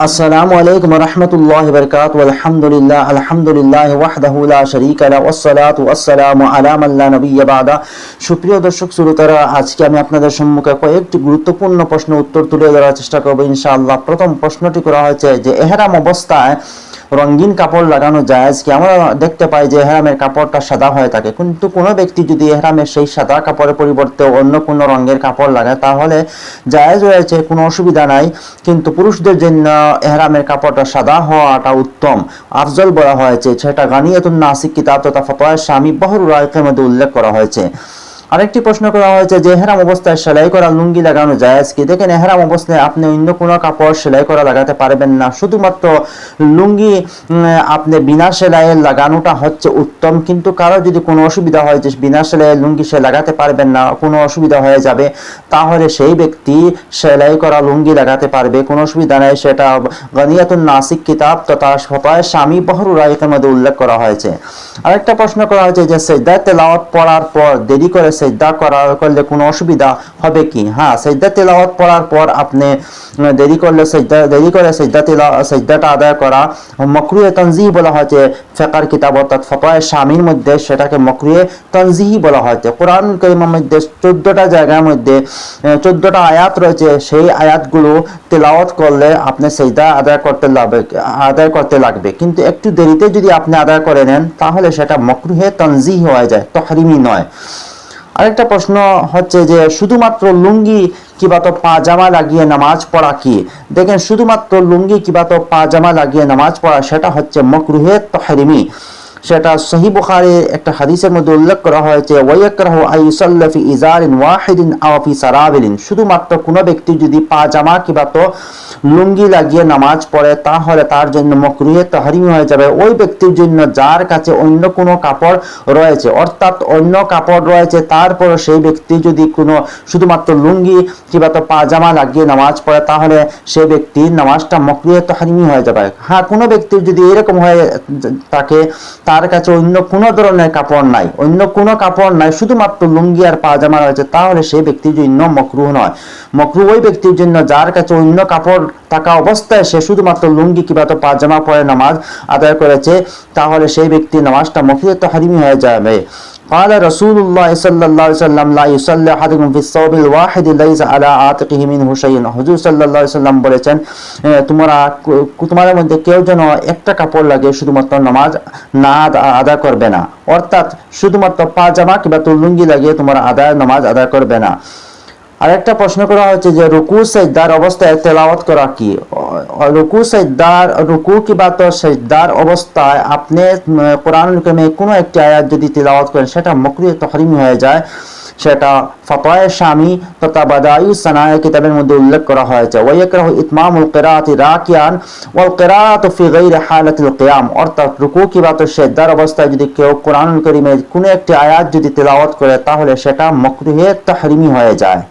السلام عليكم ورحمة الله وبركاته والحمد لله الحمد لله وحده لا شريك له والصلاة والسلام على من لا نبي بعد সুপ্রিয় দর্শক শ্রোতারা আজকে আমি আপনাদের সম্মুখে কয়েকটি গুরুত্বপূর্ণ প্রশ্ন উত্তর তুলে ধরার চেষ্টা করবো ইনশাআল্লাহ প্রথম প্রশ্নটি করা হয়েছে যে এহরাম অবস্থায় রঙিন কাপড় লাগানো জায়েজ কি? আমরা দেখতে পাই যে এহরামের কাপড়টা সাদা হয়ে থাকে। কিন্তু কোনো ব্যক্তি যদি এহরামের সেই সাদা কাপড়ের পরিবর্তে অন্য কোনো রঙের কাপড় লাগায়, তাহলে জায়েজ রয়েছে, কোনো অসুবিধা নাই। কিন্তু পুরুষদের জন্য এহরামের কাপড়টা সাদা হওয়াটা উত্তম। আফজল বলা হয়েছে, সেটা গানিয়াতুন নাসিক কিতাব তথা ফতোয়া স্বামী বহরুর রায়কের মধ্যে উল্লেখ করা হয়েছে। আরেকটি প্রশ্ন করা হয়েছে যে, এহরাম অবস্থায় সেলাই করা লুঙ্গি লাগানো জায়েজ কি? দেখেন, এহরাম অবস্থায় আপনি অন্য কোনো কাপড় সেলাই করা লাগাতে পারবেন না। শুধুমাত্র লুঙ্গি আপনি বিনা সেলাইয়ের লাগানোটা হচ্ছে উত্তম। কিন্তু কারও যদি কোনো অসুবিধা হয় যে, বিনা সেলাইয়ের লুঙ্গি সে লাগাতে পারবেন না, কোনো অসুবিধা হয়ে যাবে, তাহলে সেই ব্যক্তি সেলাই করা লুঙ্গি লাগাতে পারবে। কোনো অসুবিধা নেই, সেটা গনিয়াতুন নাসিক কিতাব তথা ফতোয়া স্বামী বহরু রায়কের মধ্যে উল্লেখ করা হয়েছে। আরেকটা প্রশ্ন করা হয়েছে যে সেজদা তেলাওয়াত পড়ার পর দেরি করে সেজদা করা করলে কোনো অসুবিধা হবে কি? হ্যাঁ সেজদা তেলাওয়াত পড়ার পর আপনি দেরি করলে সেজদা, দেরি করে সেজদা তেলা, সেজদাটা আদায় করা, মকরুয়ে তনজিহ বলা হয়েছে ফেকার কিতাব অর্থাৎ ফতোয়া স্বামীর মধ্যে সেটাকে মকরুয়ে তনজিহি বলা হয়েছে কোরআন করিমের মধ্যে চোদ্দটা জায়গার মধ্যে চোদ্দটা আয়াত রয়েছে, সেই আয়াতগুলো তেলাওয়াত করলে আপনি সেজদা আদায় করতে লাগবে, আদায় করতে লাগবে। কিন্তু একটু দেরিতে যদি আপনি আদায় করে নেন, তাহলে সেটা মকরুহে তনজিহ হয়ে যায়, তহরিমি নয়। আরেকটা প্রশ্ন হচ্ছে যে শুধুমাত্র লুঙ্গি কিবা তো পাজামা লাগিয়ে নামাজ পড়া কি? দেখেন, শুধুমাত্র লুঙ্গি কিবা তো পাজামা লাগিয়ে নামাজ পড়া, সেটা হচ্ছে মকরুহে তহরিমি। সেটা সহি বুখারী একটা হাদিসের মধ্যে উল্লেখ করা হয়েছে, ওয়াইয়াকরাহু আইসাল্লা ফি ইজারিন ওয়াহিদিন আও ফি সারাবিলিন। শুধুমাত্র কোনো ব্যক্তি যদি পাজামা কিবা তো লুঙ্গি লাগিয়ে নামাজ পড়ে, তাহলে তার জন্য মকরুহে তাহরিমি হয়ে যাবে। ওই ব্যক্তির জন্য যার কাছে অন্য কোনো কাপড় রয়েছে, অর্থাৎ অন্য কাপড় রয়েছে তারপর সেই ব্যক্তি যদি কোনো শুধুমাত্র লুঙ্গি কিংবা তো পাজামা লাগিয়ে নামাজ পড়ে, তাহলে সেই ব্যক্তির নামাজটা মকরুহে তাহরিমি হয়ে যাবে। হ্যাঁ কোনো ব্যক্তির যদি এরকম হয়ে থাকে, তার কাছে অন্য কোনো ধরনের কাপড় নাই, অন্য কোনো কাপড় নাই, শুধুমাত্র লুঙ্গি আর পাজামা রয়েছে, তাহলে সেই ব্যক্তির জন্য মকরুহ নয়। মকরুহ ওই ব্যক্তির জন্য যার কাছে অন্য কাপড় থাকা অবস্থায় সে শুধুমাত্র লুঙ্গি কিংবা তো পাজামা পরে নামাজ আদায় করেছে তাহলে সেই ব্যক্তির নামাজটা মকরুহ তাহরিমি হয়ে যাবে قال رسول الله صلى الله عليه وسلم لا يصلي احدكم في الثوب الواحد ليس على عاتقه منه شيء হুজুর সাল্লাল্লাহু আলাইহি সাল্লাম বলেছেন এ, তোমরা কু- তোমাদের মধ্যে কেউ যেন একটা কাপড় লাগে শুধুমাত্র নামাজ না আদা- আদায় করবে না অর্থাৎ শুধুমাত্র পাজামা কিংবা তো লুঙ্গি লাগিয়ে তোমরা আদায় নামাজ আদায় করবে না আরেকটা প্রশ্ন করা হয়েছে যে রুকু, সেজদার অবস্থায় তেলাওয়াত করা কি? রুকু, সেজদার, রুকু কিবা তো সেজদার অবস্থায় আপনি কোরআন কারিমে কোনো একটি আয়াত যদি তেলাওয়াত করেন, সেটা মকরুহ, তাহরিমি হয়ে যায়। সেটা ফতোয়া স্বামী তথা বাদায়ু সানায় কিতাবের মধ্যে উল্লেখ করা হয়েছে। ওয়াইকরাহু ইতমামুল কিরাআতি রাকিয়ান ওয়াল কিরাআতু ফি গায়রি হালাতিল কিয়াম। অর্থাৎ রুকু কিবা তো সেদ্দার অবস্থায় যদি কেউ কোরআন কারিমে কোনো একটি আয়াত যদি তেলাওয়াত করে, তাহলে সেটা মকরুহে তাহরিমি হয়ে যায়।